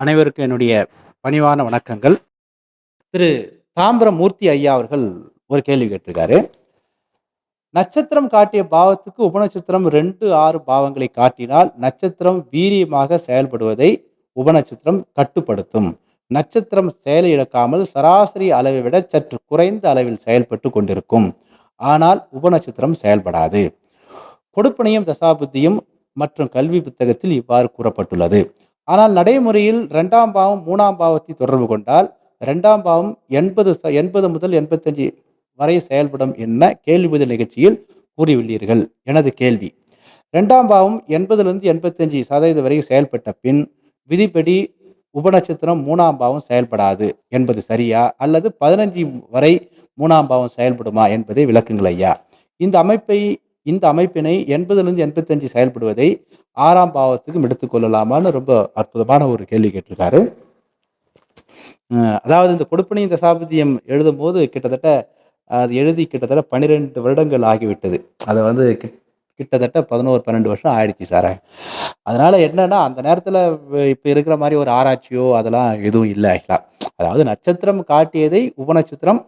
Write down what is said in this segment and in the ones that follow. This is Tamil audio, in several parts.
அனைவருக்கும் என்னுடைய பணிவான வணக்கங்கள். திரு தாம்பரமூர்த்தி ஐயா அவர்கள் ஒரு கேள்வி கேட்டிருக்காரு. நட்சத்திரம் காட்டிய பாவத்துக்கு உபநட்சத்திரம் 2, 6 பாவங்களை காட்டினால், நட்சத்திரம் வீரியமாக செயல்படுவதை உபநட்சத்திரம் கட்டுப்படுத்தும். நட்சத்திரம் செயலை இழக்காமல் சராசரி அளவை விட சற்று குறைந்த அளவில் செயல்பட்டு கொண்டிருக்கும். ஆனால் உபநட்சத்திரம் செயல்படாது. கொடுப்பனையும் தசாபுத்தியும் மற்றும் கல்வி புத்தகத்தில் இவ்வாறு கூறப்பட்டுள்ளது. ஆனால் நடைமுறையில் ரெண்டாம் பாவம் மூணாம் பாவத்தை தொடர்பு கொண்டால், ரெண்டாம் பாவம் 80 ச 80 முதல் 85 வரை செயல்படும் என கேள்வி பதில் நிகழ்ச்சியில் கூறியுள்ளீர்கள். எனது கேள்வி: ரெண்டாம் பாவம் 80லிருந்து 85% வரை செயல்பட்ட பின், விதிப்படி உபநட்சத்திரம் மூணாம் பாவம் செயல்படாது என்பது சரியா? அல்லது 15 வரை மூணாம் பாவம் செயல்படுமா என்பதை விளக்குங்கள் ஐயா. இந்த அமைப்பை இந்த அமைப்பினை 80லிருந்து 85 செயல்படுவதை ஆறாம் பாவத்துக்கும் எடுத்துக்கொள்ளலாமான்னு ரொம்ப அற்புதமான ஒரு கேள்வி கேட்டிருக்காரு. அதாவது இந்த கொடுப்பணி இந்த சாபத்தியம் எழுதும் போது கிட்டத்தட்ட அது எழுதி கிட்டத்தட்ட 12 வருடங்கள் ஆகிவிட்டது. அதை வந்து கிட்டத்தட்ட 11, 12 வருஷம் ஆயிடுச்சு சார். அதனால என்னன்னா, அந்த நேரத்தில் இப்போ இருக்கிற மாதிரி ஒரு ஆராய்ச்சியோ, அதெல்லாம் எதுவும் இல்லை ஆக்சுவலா. அதாவது நட்சத்திரம் காட்டியதை உபநட்சத்திரம்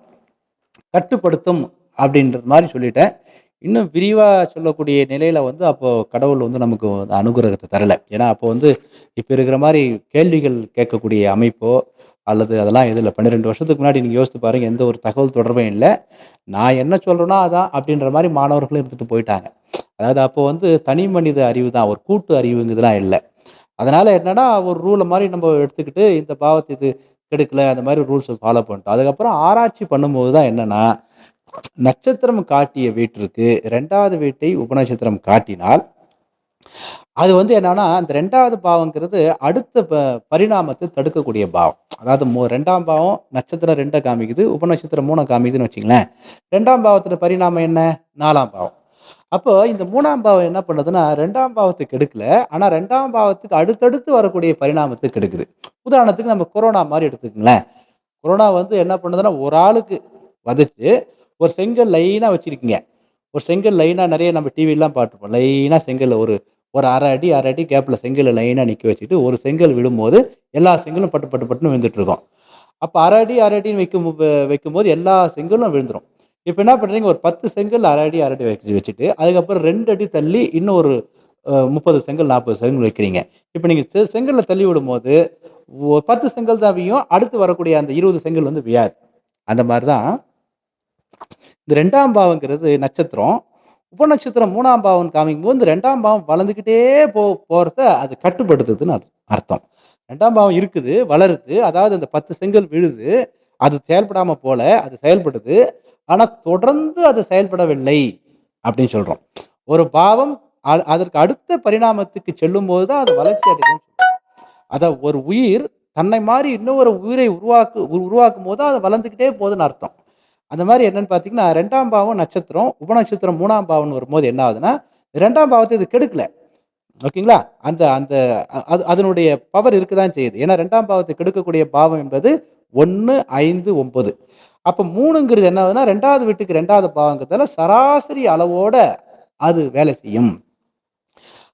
கட்டுப்படுத்தும் அப்படின்ற மாதிரி சொல்லிட்டேன். இன்னும் விரிவாக சொல்லக்கூடிய நிலையில் வந்து அப்போது கடவுள் வந்து நமக்கு அனுகிரகத்தை தரல. ஏன்னா, அப்போ வந்து இப்போ இருக்கிற மாதிரி கேள்விகள் கேட்கக்கூடிய அமைப்போ, அல்லது அதெல்லாம் இதில் பன்னிரெண்டு வருஷத்துக்கு முன்னாடி நீங்கள் யோசித்து பாருங்க. எந்த ஒரு தகவல் தொடர்பும் இல்லை நான் என்ன சொல்கிறேன்னா அதான் அப்படின்ற மாதிரி மாணவர்களும் இருந்துட்டு போயிட்டாங்க. அதாவது அப்போ வந்து தனி மனித அறிவு தான். ஒரு கூட்டு அறிவுங்கிறதுலாம் இல்லை அதனால் என்னென்னா ஒரு ரூலை மாதிரி நம்ம எடுத்துக்கிட்டு, இந்த பாவத்தை இது கெடுக்கலை அந்த மாதிரி ரூல்ஸை ஃபாலோ பண்ணிட்டோம். அதுக்கப்புறம் ஆராய்ச்சி பண்ணும்போது தான் என்னென்னா நட்சத்திரம் காட்டிய வீட்டிற்கு ரெண்டாவது வீட்டை உபநட்சத்திரம் காட்டினால், அது வந்து என்னன்னா, அந்த ரெண்டாவது பாவங்கிறது அடுத்த ப தடுக்கக்கூடிய பாவம். அதாவது மோ ரெண்டாம் பாவம் நட்சத்திரம் ரெண்டை காமிக்குது. உபநட்சத்திரம் மூணை காமிக்குதுன்னு வச்சுங்களேன் ரெண்டாம் பாவத்தோட பரிணாமம் என்ன? நாலாம் பாவம். அப்போ இந்த மூணாம் பாவம் என்ன பண்ணுதுன்னா, 2ஆம் பாவத்த கெடுக்கல. ஆனா ரெண்டாம் பாவத்துக்கு அடுத்தடுத்து வரக்கூடிய பரிணாமத்துக்கு கெடுக்குது. உதாரணத்துக்கு நம்ம கொரோனா மாதிரி எடுத்துக்கங்களேன். கொரோனா வந்து என்ன பண்ணுதுன்னா, ஒரு ஆளுக்கு வதச்சு, ஒரு செங்கல் லைனாக வச்சுருக்கீங்க ஒரு செங்கல் லைனாக நிறைய நம்ம டிவிலாம் பார்த்துருப்போம். லைனாக செங்கல் ஒரு ஒரு அரை அடி, அரை அடி கேப்பில் செங்கல் லைனாக நிற்க வச்சுட்டு, ஒரு செங்கல் விழும்போது, எல்லா செங்கலும் பட்டு பட்டு பட்டுன்னு விழுந்துட்டு இருக்கும். அப்ப 1/2 அடி, அரை அடின்னு வைக்கும் வைக்கும்போது எல்லா செங்கலும் விழுந்துடும் இப்போ என்ன பண்ணுறீங்க ஒரு 10 செங்கல் அரை அடி, அரை அடி வச்சு வச்சுட்டு, அதுக்கப்புறம் ரெண்டு அடி தள்ளி இன்னும் ஒரு முப்பது செங்கல், 40 செங்கல் வைக்கிறீங்க. இப்போ நீங்கள் செ தள்ளி விடும்போது, பத்து செங்கல் தான் விழும். அடுத்து வரக்கூடிய அந்த 20 செங்கல் வந்து வியாது அந்த மாதிரி தான் இந்த ரெண்டாம் பாவங்கிறது நட்சத்திரம். உபநட்சத்திரம் மூணாம் பாவம் காமிக்கும்போது, இந்த ரெண்டாம் பாவம் வளர்ந்துக்கிட்டே போ போகிறத அது கட்டுப்படுத்துதுன்னு அர்த்தம். ரெண்டாம் பாவம் இருக்குது, வளருது. அதாவது அந்த 10 செங்கல் விழுது. அது செயல்படாமல் போல, அது செயல்படுது. ஆனால் தொடர்ந்து அது செயல்படவில்லை அப்படின்னு சொல்கிறோம் ஒரு பாவம் அதற்கு அடுத்த பரிணாமத்துக்கு செல்லும் போது தான் அது வளர்ச்சி அடையுதுன்னு அதை ஒரு உயிர் தன்னை மாதிரி இன்னொரு உயிரை உருவாக்கு உருவாக்கும் போது அது வளர்ந்துக்கிட்டே போகுதுன்னு அர்த்தம். அந்த மாதிரி என்னன்னு பார்த்தீங்கன்னா, ரெண்டாம் பாவம் நட்சத்திரம், உபநட்சத்திரம் மூணாம் பாவம்னு வரும்போது என்ன ஆகுதுன்னா, ரெண்டாம் பாவத்தை இது கெடுக்கல. ஓகேங்களா? அந்த அந்த அது அதனுடைய பவர் இருக்க தான் செய்யுது. ஏன்னா ரெண்டாம் பாவத்தை கெடுக்கக்கூடிய பாவம் என்பது ஒன்று ஐந்து ஒன்பது அப்போ மூணுங்கிறது என்ன ஆகுதுன்னா, ரெண்டாவது வீட்டுக்கு ரெண்டாவது பாவங்கிறதால சராசரி அளவோட அது வேலை செய்யும்.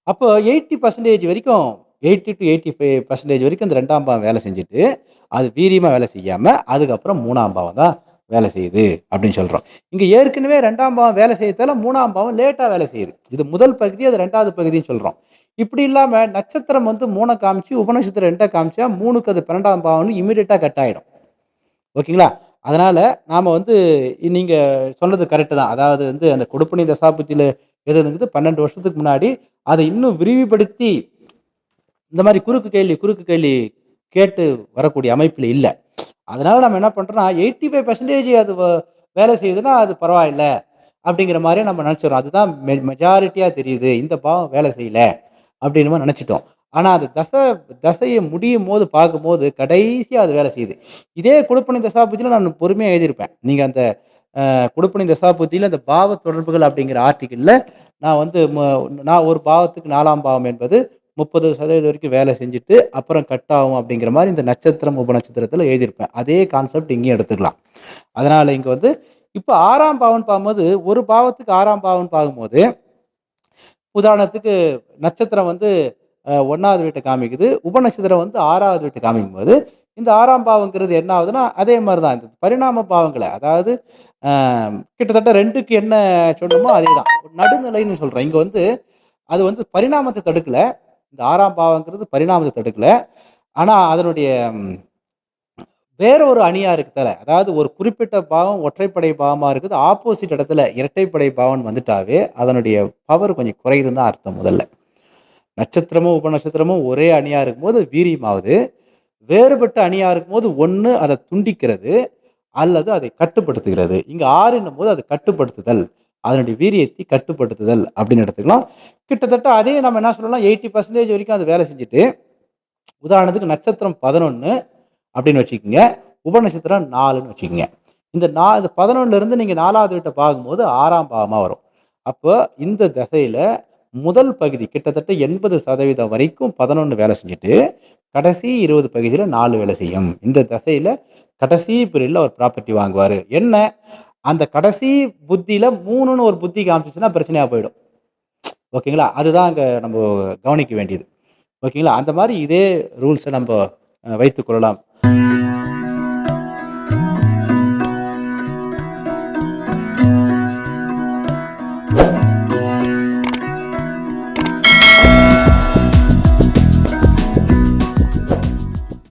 அப்போ 80% வரைக்கும் 80-85% வரைக்கும் இந்த ரெண்டாம் பாவம் வேலை செஞ்சுட்டு, அது வீரியமாக வேலை செய்யாமல் அதுக்கப்புறம் மூணாம் பாவம் தான் வேலை செய்யுது அப்படின்னு சொல்கிறோம் இங்கே ஏற்கனவே ரெண்டாம் பாவம் வேலை செய்யறதால மூணாம் பாவம் லேட்டாக வேலை செய்யுது. இது முதல் பகுதி, அது ரெண்டாவது பகுதின்னு சொல்கிறோம் இப்படி இல்லாமல் நட்சத்திரம் வந்து மூணை காமிச்சு, உபநட்சத்திரம் ரெண்டாக காமிச்சா மூணுக்கு அது 12ஆம் பாவம்னு இமீடியட்டாக கட் ஆயிடும். ஓகேங்களா? அதனால் நாம் வந்து நீங்கள் சொன்னது கரெக்டு தான். அதாவது வந்து அந்த கொடுப்பனை தசாபுத்தியில் எழுதுனது 12 வருஷத்துக்கு முன்னாடி, அதை இன்னும் விரிவுபடுத்தி இந்த மாதிரி குறுக்கு கேள்வி குறுக்கு கேள்வி கேட்டு வரக்கூடிய அமைப்பில் இல்லை அதனால நம்ம என்ன பண்றோம்னா, 85% அது வேலை செய்யுதுன்னா, அது பரவாயில்ல. அப்படிங்கிற மாதிரியே நம்ம நினச்சிடறோம் அதுதான் மெ மெஜாரிட்டியா தெரியுது. இந்த பாவம் வேலை செய்யல. அப்படின்னு நினச்சிட்டோம் ஆனால் அது தசை தசையை முடியும் போது பார்க்கும்போது, கடைசியாக அது வேலை செய்யுது. இதே கொடுப்பனை தசாபுத்தியில் நான் பொறுமையாக எழுதியிருப்பேன். நீங்கள் அந்த அ தசாபுத்தியில் அந்த பாவ தொடர்புகள் அப்படிங்கிற ஆர்டிக்கிளில் நான் வந்து ம நான் ஒரு பாவத்துக்கு நாலாம் பாவம் என்பது 30% வரைக்கும் வேலை செஞ்சுட்டு, அப்புறம் கட் ஆகும் அப்படிங்கிற மாதிரி இந்த நட்சத்திரம், உபநட்சத்திரத்தில் எழுதியிருப்பேன். அதே கான்செப்ட் இங்கேயும் எடுத்துக்கலாம். அதனால் இங்கே வந்து இப்ப 6ஆம் பாவம்ன்னு பார்க்கும்போது, ஒரு பாவத்துக்கு 6ஆம் பாவம்ன்னு பார்க்கும்போது, உதாரணத்துக்கு நட்சத்திரம் வந்து ஒன்றாவது வீட்டை காமிக்குது உபநட்சத்திரம் வந்து ஆறாவது வீட்டை காமிக்கும் போது இந்த ஆறாம் பாவங்கிறது என்ன ஆகுதுன்னா அதே மாதிரி தான் இந்த பரிணாம பாவங்களை அதாவது கிட்டத்தட்ட ரெண்டுக்கு என்ன சொல்லணுமோ அதே தான் நடுநிலைன்னு சொல்கிறேன் இங்கே வந்து அது வந்து பரிணாமத்தை தடுக்கல இந்த ஆறாம் பாவங்கிறது பரிணாமத்தை தடுக்கல. ஆனால் அதனுடைய வேற ஒரு அணியா இருக்குதல அதாவது ஒரு குறிப்பிட்ட பாவம் ஒற்றைப்படை பாவமா இருக்குது ஆப்போசிட் இடத்துல இரட்டைப்படை பாவம் வந்துட்டாவே அதனுடைய பவர் கொஞ்சம் குறையுதுன்னு தான் அர்த்தம் முதல்ல. நட்சத்திரமும் உபநட்சத்திரமும் ஒரே அணியா இருக்கும்போது வீரியமாவது வேறுபட்ட அணியா இருக்கும்போது ஒன்று அதை துண்டிக்கிறது அல்லது அதை கட்டுப்படுத்துகிறது. இங்க ஆறுன்னும் போது அதை கட்டுப்படுத்துதல். அதனுடைய வீரியத்தை கட்டுப்படுத்துதல் அப்படின்னு எடுத்துக்கலாம். கிட்டத்தட்ட அதே நம்ம என்ன சொல்லலாம்? எயிட்டி பர்சன்டேஜ் வரைக்கும் அது வேலை செஞ்சுட்டு உதாரணத்துக்கு நட்சத்திரம் பதினொன்று அப்படின்னு வச்சுக்கோங்க உபநட்சத்திரம் நாலுன்னு வச்சுக்கோங்க. இந்த நா இந்த பதினொன்னுலேருந்து நீங்கள் நாலாவது வீட்டை பார்க்கும்போது ஆறாம் பாகமாக வரும். அப்போ இந்த திசையில் முதல் பகுதி கிட்டத்தட்ட எண்பது சதவீதம் வரைக்கும் பதினொன்று வேலை செஞ்சுட்டு கடைசி இருபது பகுதியில் நாலு வேலை செய்யும். இந்த திசையில் கடைசி பீரியட்ல அவர் ப்ராப்பர்ட்டி வாங்குவார். என்ன? அந்த கடைசி புத்தியில மூணுன்னு ஒரு புத்தி காமிச்சிச்சுன்னா பிரச்சனையா போயிடும். ஓகேங்களா? அதுதான் அங்கே நம்ம கவனிக்க வேண்டியது. ஓகேங்களா? அந்த மாதிரி இதே ரூல்ஸை நம்ம வைத்துக்கொள்ளலாம் கொள்ளலாம்.